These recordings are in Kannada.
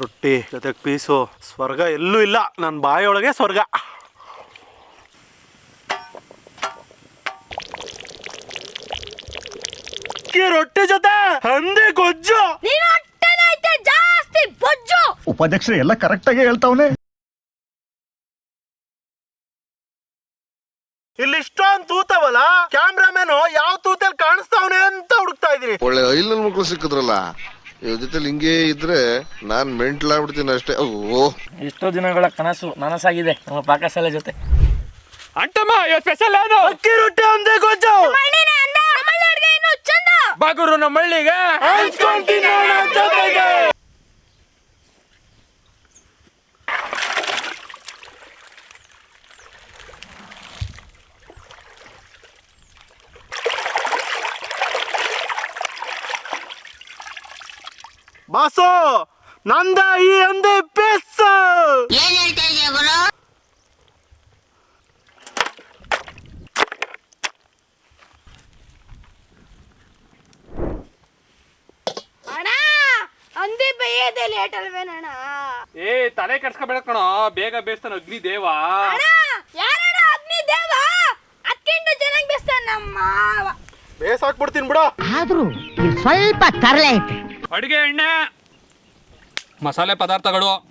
ರೊಟ್ಟಿ ಜೊತೆಗೆ ಪೀಸು. ಸ್ವರ್ಗ ಎಲ್ಲೂ ಇಲ್ಲ. ನನ್ನ ಬಾಯಿಯೊಳಗೆ ಸ್ವರ್ಗ. ರೊಟ್ಟಿ ಜೊತೆ ಹಂದಿ ಗೊಜ್ಜು. ಜಾಸ್ತಿ ಗೊಜ್ಜು. ಉಪಾಧ್ಯಕ್ಷರು ಎಲ್ಲ ಕರೆಕ್ಟ್ ಆಗಿ ಹೇಳ್ತಾವನೆ. ಇಲ್ಲಿ ಇಷ್ಟೊಂದು ತೂತವಲ್ಲ ಕ್ಯಾಮ್ರಾಮನ್ ಯಾವ ತೂತಲ್ಲಿ ಕಾಣಿಸ್ತಾವನೆ ಅಂತ ಹುಡುಕ್ತಾ ಇದೀನಿ ಒಳ್ಳೆ ಐಲನ್ ಮಕ್ಕಳು ಸಿಕ್ಕಿದ್ರಲ್ಲ? ಇವ್ರ ಜೊತೆಲಿ ಹಿಂಗೆ ಇದ್ರೆ ನಾನ್ ಮೆಂಟ್ಲಾಗ್ಬಿಡ್ತೀನಿ ಅಷ್ಟೇ. ಓ. ಎಷ್ಟೋ ದಿನಗಳ ಕನಸು ನನಸಾಗಿದೆ ನಮ್ಮ ಪಾಕಶಾಲೆ ಜೊತೆ. ಅಂಟಮ್ಮ ಇವತ್ತು ಸ್ಪೆಷಲ್ ಏನು ಅಕ್ಕಿ ರೊಟ್ಟಿ ಗೊಜ್ಜು. ಅಂದ. ಚಂದ. ಬಾಗುರು ನಮ್ಮ ಹಳ್ಳಿಗೆ ಹಂಚ್ಕೊಂಡ್ ಬಾಸು ನಂದ ಈ ಹಂದಿ ಪೀಸ್. ಏನ್ ಹೇಳ್ತಾ ಇದೀಯ ಗುರು? ಅಣ್ಣ ಅಂದಿ ಬೇಯದೆ ಲೇಟ್ ಅಲ್ವೇನಣ್ಣ? ಏ ತಲೆ ಕೆಡ್ಸ್ಕೊಬೇಡ ಕಣೋ ಬೇಗ ಬೇಸ್ತಾನ ಅಗ್ನಿ ದೇವ. ಅಣ್ಣ ಯಾರಣ್ಣ ಅಗ್ನಿ ದೇವ? ಅದಕ್ಕಿಂತ ಚೆನ್ನಾಗಿ ಬೇಸ್ತಾನ ನಮ್ಮ. ಬೇಸಾಕ್ಬಿಡ್ತೀನಿ ಬಿಡ. ಆದ್ರೂ ಸ್ವಲ್ಪ ತರಲೆ ಐತೆ. ಅಡಿಗೆ ಎಣ್ಣೆ. ಮಸಾಲೆ ಪದಾರ್ಥಗಳು.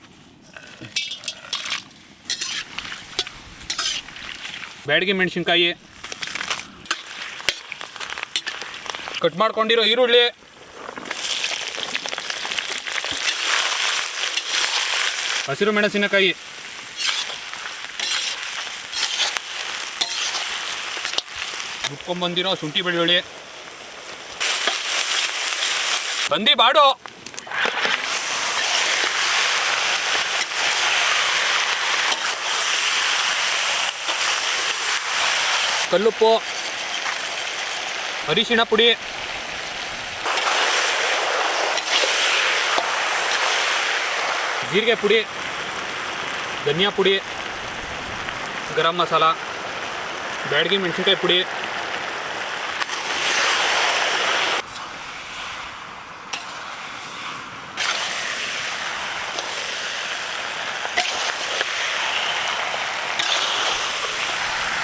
ಬ್ಯಾಡಗಿ ಮೆಣಸಿನ್ಕಾಯಿ. ಕಟ್ ಮಾಡ್ಕೊಂಡಿರೋ ಈರುಳ್ಳಿ. ಹಸಿರು ಮೆಣಸಿನಕಾಯಿ. ರುಬ್ಕೊಂಬಂದಿರೋ ಶುಂಠಿ ಬೆಳ್ಳುಳ್ಳಿ. ಬಂದಿ ಬಾಡು. ಕಲ್ಲುಪ್ಪು. ಅರಿಶಿಣ ಪುಡಿ. ಜೀರಿಗೆ ಪುಡಿ. ಧನಿಯಾ ಪುಡಿ. ಗರಂ ಮಸಾಲ. ಬ್ಯಾಡಗಿ ಮೆಣಸಿನ್ಕಾಯಿ ಪುಡಿ.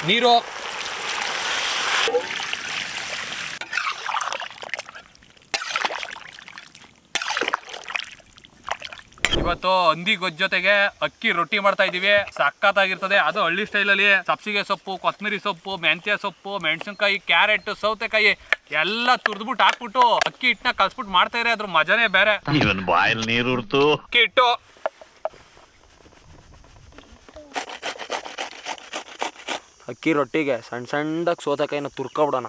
ನೀರು. ಇವತ್ತು ಹಂದಿ ಗೊಜ್ಜು ಜೊತೆಗೆ ಅಕ್ಕಿ ರೊಟ್ಟಿ ಮಾಡ್ತಾ ಇದೀವಿ ಸಖತ್ತಾಗಿರ್ತದೆ. ಅದು ಹಳ್ಳಿ ಸ್ಟೈಲಲ್ಲಿ ಸಬ್ಸಿಗೆ ಸೊಪ್ಪು ಕೊತ್ತಂಬರಿ ಸೊಪ್ಪು ಮೆಂತ್ಯ ಸೊಪ್ಪು ಮೆಣಸಿನ್ಕಾಯಿ ಕ್ಯಾರೆಟ್ ಸೌತೆಕಾಯಿ ಎಲ್ಲ ತುರ್ದ್ಬಿಟ್ಟು ಹಾಕ್ಬಿಟ್ಟು ಅಕ್ಕಿ ಹಿಟ್ಟನ್ನ ಕಲ್ಸ್ಬಿಟ್ಟು ಮಾಡ್ತಾ ಇದ್ರೆ ಅದ್ರ ಮಜಾನೇ ಬೇರೆ. ಇವನ್ ಬಾಯಲ್ಲಿ ನೀರು ಅಕ್ಕಿ ಹಿಟ್ಟು. ಅಕ್ಕಿ ರೊಟ್ಟಿಗೆ ಸಣ್ಣ ಸಣ್ಣದಾಗಿ ಸೋತಕಾಯಿನ ತುರ್ಕೊಬಿಡೋಣ.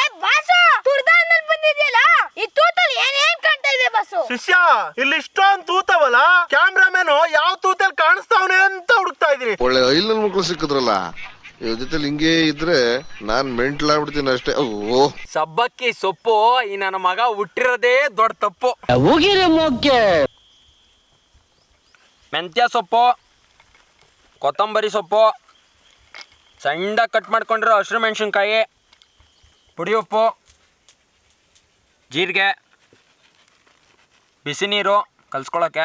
ಏ ಬಾಸು ತುರ್ದ ಆದ್ಮೇಲೆ ಬಂದಿದ್ಯಲ್ಲ? ಈ ತೂತಲ್ಲಿ ಏನೇನ್ ಕಾಣ್ತಾ ಇದೆ ಬಾಸು? ಶಿಷ್ಯ ಇಲ್ಲಿ ಇಷ್ಟೊಂದು ತೂತವಲ್ಲ ಕ್ಯಾಮ್ರಾಮನ್ ಯಾವ ತೂತಲ್ಲಿ ಕಾಣಿಸ್ತಾವನೆ ಅಂತ ಹುಡುಕ್ತಾ ಇದೀನಿ ಒಳ್ಳೆ ಐಲ್ ಮಕ್ಕಳು ಸಿಕ್ಕಿದ್ರಲ್ಲ ಇವ್ರ ಜೊತೆಲಿ ಹಿಂಗೆ ಇದ್ರೆ ನಾನ್ ಮೆಂಟ್ಲಾಗ್ಬಿಡ್ತೀನಿ ಅಷ್ಟೇ. ಓ ಸಬ್ಬಕ್ಕಿ ಸೊಪ್ಪು ಈ ನನ್ನ ಮಗ ಹುಟ್ಟಿರೋದೇ ದೊಡ್ಡ ತಪ್ಪು. ಹೋಗಿರಿ ಮೊಗ್ಗೆ ಮೆಂತ್ಯ ಸೊಪ್ಪು ಕೊತ್ತಂಬರಿ ಸೊಪ್ಪು ಸಣ್ಣ ಕಟ್ ಮಾಡ್ಕೊಂಡಿರೋ ಹಸಿರು ಮೆಣಸಿನ್ಕಾಯಿ ಪುಡಿ ಉಪ್ಪು ಜೀರಿಗೆ ಬಿಸಿ ನೀರು ಕಲ್ಸ್ಕೊಳಕ್ಕೆ.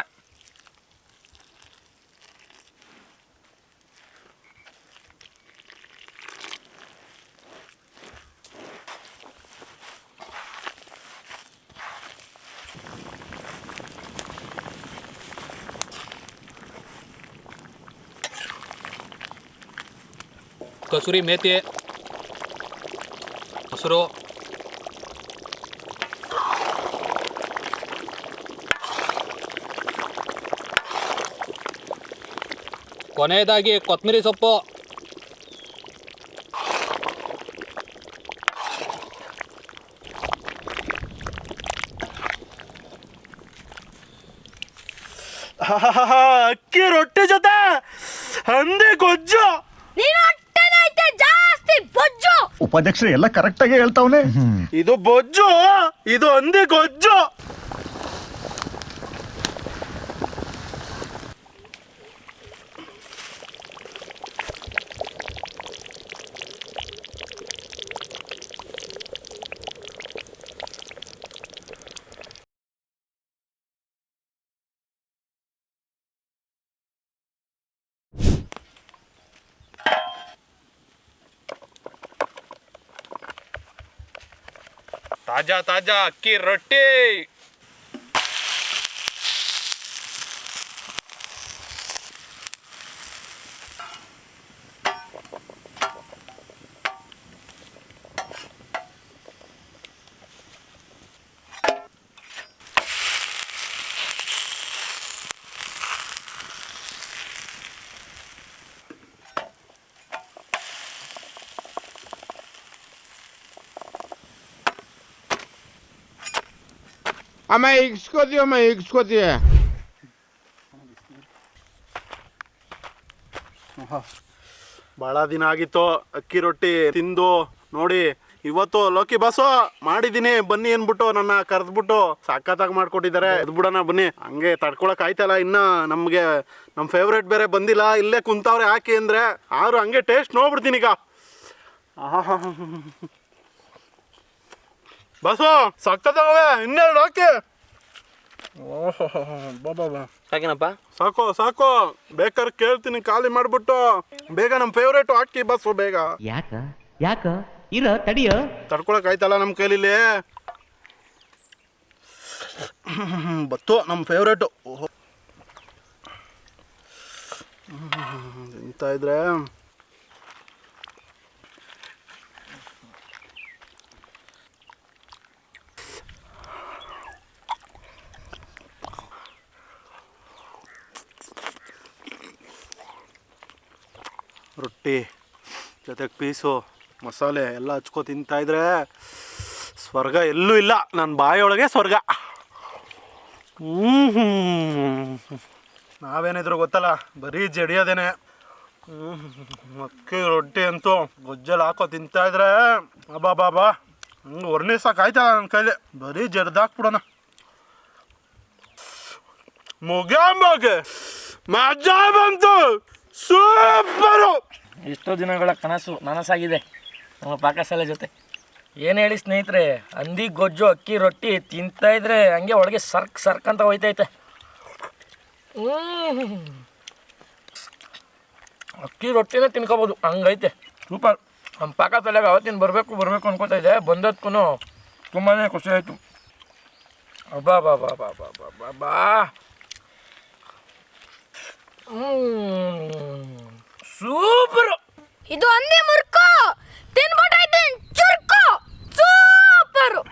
ಕಸೂರಿ ಮೇಥಿ ಮೊಸರು. ಕೊನೆಯದಾಗಿ ಕೊತ್ತಂಬರಿ ಸೊಪ್ಪು. ಅಕ್ಕಿ ರೊಟ್ಟಿ ಜೊತೆ ಹಂದಿ ಗೊಜ್ಜು. ಬೊಜ್ಜು! ಉಪಾಧ್ಯಕ್ಷರು ಎಲ್ಲ ಕರೆಕ್ಟ್ ಆಗಿ ಹೇಳ್ತಾವನೆ. ಇದು ಬೊಜ್ಜು ಇದು ಹಂದಿ ಗೊಜ್ಜು. ताज़ा ताज़ा अक्की रोटी ಅಮ್ಮ ಇಗ್ಸ್ಕೋತೀವಿ ಅಮ್ಮ ಇಗ್ಸ್ಕೋತೀವಿ ಬಹಳ ದಿನ ಆಗಿತ್ತು, ಅಕ್ಕಿ ರೊಟ್ಟಿ ತಿಂದು ನೋಡಿ, ಇವತ್ತು ಲೋಕಿ ಬಾಸು ಮಾಡಿದೀನಿ, ಬನ್ನಿ ಅನ್ಬಿಟ್ಟು ನನ್ನ ಕರೆದ್ಬಿಟ್ಟು ಸಕ್ಕತ್ತಾಗಿ ಮಾಡ್ಕೊಟ್ಟಿದ್ದಾರೆ. ಬಿಡೋಣ ಬನ್ನಿ. ಹಂಗೆ ತಡ್ಕೊಳಕ್ ಆಯ್ತಲ್ಲ, ಇನ್ನ ನಮ್ಗೆ ನಮ್ಮ ಫೇವ್ರೇಟ್ ಬೇರೆ ಬಂದಿಲ್ಲ, ಇಲ್ಲೇ ಕುಂತವ್ರೆ ಹಾಕಿ ಅಂದ್ರೆ ಆದ್ರೂ ಹಂಗೆ ಟೇಸ್ಟ್ ನೋಡ್ಬಿಡ್ತೀನಿ ಈಗ. ಬಾಸು ಸಖತ್ತಾಗವೆ ಇನ್ನೆರಡು ಹಾಕಿ. ಓಹೋ ಬಾಬಾ ಬಾ ಸಾಕೋ ಸಾಕು ಸಾಕು. ಬೇಕಾದ್ರೆ ಕೇಳ್ತೀನಿ ಖಾಲಿ ಮಾಡ್ಬಿಟ್ಟು. ಬೇಗ ನಮ್ಮ ಫೇವ್ರೇಟ್ ಹಾಕಿ ಬಸ್ಸು ಬೇಗ. ಯಾಕ? ಯಾಕ? ಇರ ತಡಿಯ. ತಡ್ಕೊಳಕ್ ಆಯ್ತಲ್ಲ ನಮ್ಮ ಕೈಲಿಲ್ಲಿ. ಬತ್ತು ನಮ್ಮ ಫೇವ್ರೇಟು ಓಹೋ. ಎಂತ ಇದ್ರೆ? ರೊಟ್ಟಿ ಜೊತೆಗೆ ಪೀಸು, ಮಸಾಲೆ ಎಲ್ಲ ಹಚ್ಕೊ ತಿಂತಾಯಿದ್ರೆ ಸ್ವರ್ಗ ಎಲ್ಲೂ ಇಲ್ಲ. ನನ್ನ ಬಾಯಿಯೊಳಗೆ ಸ್ವರ್ಗ. ಹ್ಞೂ ನಾವೇನಿದ್ರು ಗೊತ್ತಲ್ಲ, ಬರೀ ಜಡಿಯೋದೇನೆ. ಅಕ್ಕಿ, ರೊಟ್ಟಿ ಅಂತೂ ಗೊಜ್ಜಲ್ಲಿ ಹಾಕೋ ತಿಂತಾಯಿದ್ರೆ ಅಬ್ಬಾ ಬಾಬಾ ಹಂಗೆ ವರ್ಣಿಸೋಕಾಯ್ತಲ್ಲ ನನ್ನ ಕೈಲಿ. ಬರೀ ಜಡ್ದಾಕ್ಬಿಡೋಣ ಮುಗ್ಯಾಂಬಾಗೆ ಮಜಾ ಬಂತು. ಸೂಪರು! ಎಷ್ಟೋ ದಿನಗಳ ಕನಸು ನನಸಾಗಿದೆ. ನಮ್ಮ ಪಾಕಶಾಲೆ ಜೊತೆ. ಏನು ಹೇಳಿ ಸ್ನೇಹಿತರೆ ಹಂದಿ ಗೊಜ್ಜು ಅಕ್ಕಿ ರೊಟ್ಟಿ ತಿಂತಾ ಇದ್ರೆ ಹಂಗೆ ಒಳಗೆ ಸರ್ಕ್ ಸರ್ಕ್ ಅಂತ ಹೋಯ್ತೈತೆ. ಅಕ್ಕಿ ರೊಟ್ಟಿನೇ ತಿನ್ಕೋಬೋದು. ಹಂಗೈತೆ. ಸೂಪರ್. ನಮ್ಮ ಪಾಕಶಾಲೆಗೆ ಅವತ್ತಿನ ಬರಬೇಕು ಬರಬೇಕು ಅನ್ಕೋತಾ ಇದ್ದೆ. ಬಂದದ್ಕೂ ತುಂಬಾ ಖುಷಿ ಆಯಿತು. ಅಬ್ಬಾ ಬಾ ಬಾ ಬಾ ಬಾ ಬಾ ಬಾ ಬಾ ಸೂಪರು. ಇದು ಹಂದಿ ಮುರ್ಕು. ತಿನ್ಬಿಟ್ಟೈತೆ ಚುರ್ಕು. ಸೂಪರ್.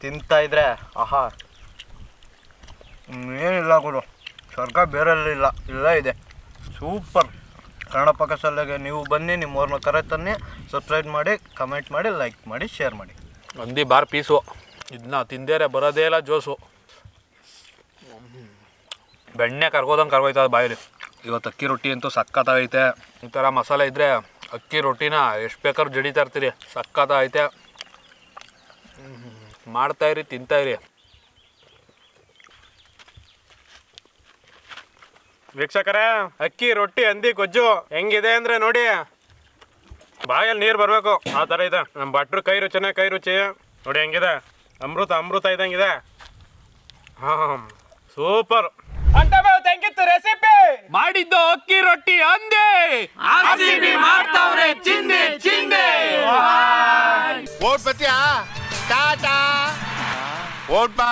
ತಿಂತಾ ಇದ್ರೆ ಆಹಾ. ಏನಿಲ್ಲ ಗುರು. ಸ್ವರ್ಗ ಬೇರೆಲ್ಲ ಇಲ್ಲ ಇಲ್ಲ ಇದೆ. ಸೂಪರ್. ಕನ್ನಡ ಪಾಕಶಾಲೆಗೆ ನೀವು ಬನ್ನಿ ನಿಮ್ಮವ್ರನ್ನ ಕರೆ ತನ್ನಿ ಸಬ್ಸ್ಕ್ರೈಬ್ ಮಾಡಿ ಕಮೆಂಟ್ ಮಾಡಿ ಲೈಕ್ ಮಾಡಿ ಶೇರ್ ಮಾಡಿ. ಒಂದಿ ಬಾರ್ ಪೀಸು. ಇದನ್ನ ತಿಂದೇರೆ ಬರೋದೇ ಇಲ್ಲ ಜೋಸು. ಬೆಣ್ಣೆ ಕರ್ಗೋದಂಗೆ ಕರ್ಗೋಯ್ತದ ಬಾಯಲ್ಲಿ. ಇವತ್ತು ಅಕ್ಕಿ ರೊಟ್ಟಿ ಅಂತೂ ಸಕ್ಕತ್ತಾಗೈತೆ. ಈ ಥರ ಮಸಾಲೆ ಇದ್ದರೆ ಅಕ್ಕಿ ರೊಟ್ಟಿನ ಎಷ್ಟು ಬೇಕಾದ್ರೂ ಜಡಿತಾ ಇರ್ತೀರಿ. ಸಕ್ಕತ್ತಾಗೈತೆ. ಮಾಡ್ತಾ ಇರಿ, ತಿಂತಾ ಇರಿ. ವೀಕ್ಷಕರೇ, ಅಕ್ಕಿ ರೊಟ್ಟಿ ಹಂದಿ ಗೊಜ್ಜು ಹೆಂಗಿದೆ ಅಂದರೆ ನೋಡಿ. ಬಾಯಲ್ಲಿ ನೀರು ಬರಬೇಕು. ಆ ಥರ ಇದೆ. ನಮ್ಮ ಭಟ್ರು ಕೈ ರುಚಿನೇ ಕೈ ರುಚಿ. ನೋಡಿ ಹೆಂಗಿದೆ. ಅಮೃತ ಅಮೃತ ಇದ್ದಂಗಿದೆ. ಹಾಂ ಸೂಪರ್. ಮಾಡಿದ್ದು ಅಕ್ಕಿ ರೊಟ್ಟಿ ಅಂದೆ ಮಾಡ್ತಾವ್ರೆ ಚಿಂದೆ ಚಿಂದೆ. ಓಟ್ ಬತ್ತಿಯಾ ಟಾಟಾ. ಓಟ್ ಬಾ.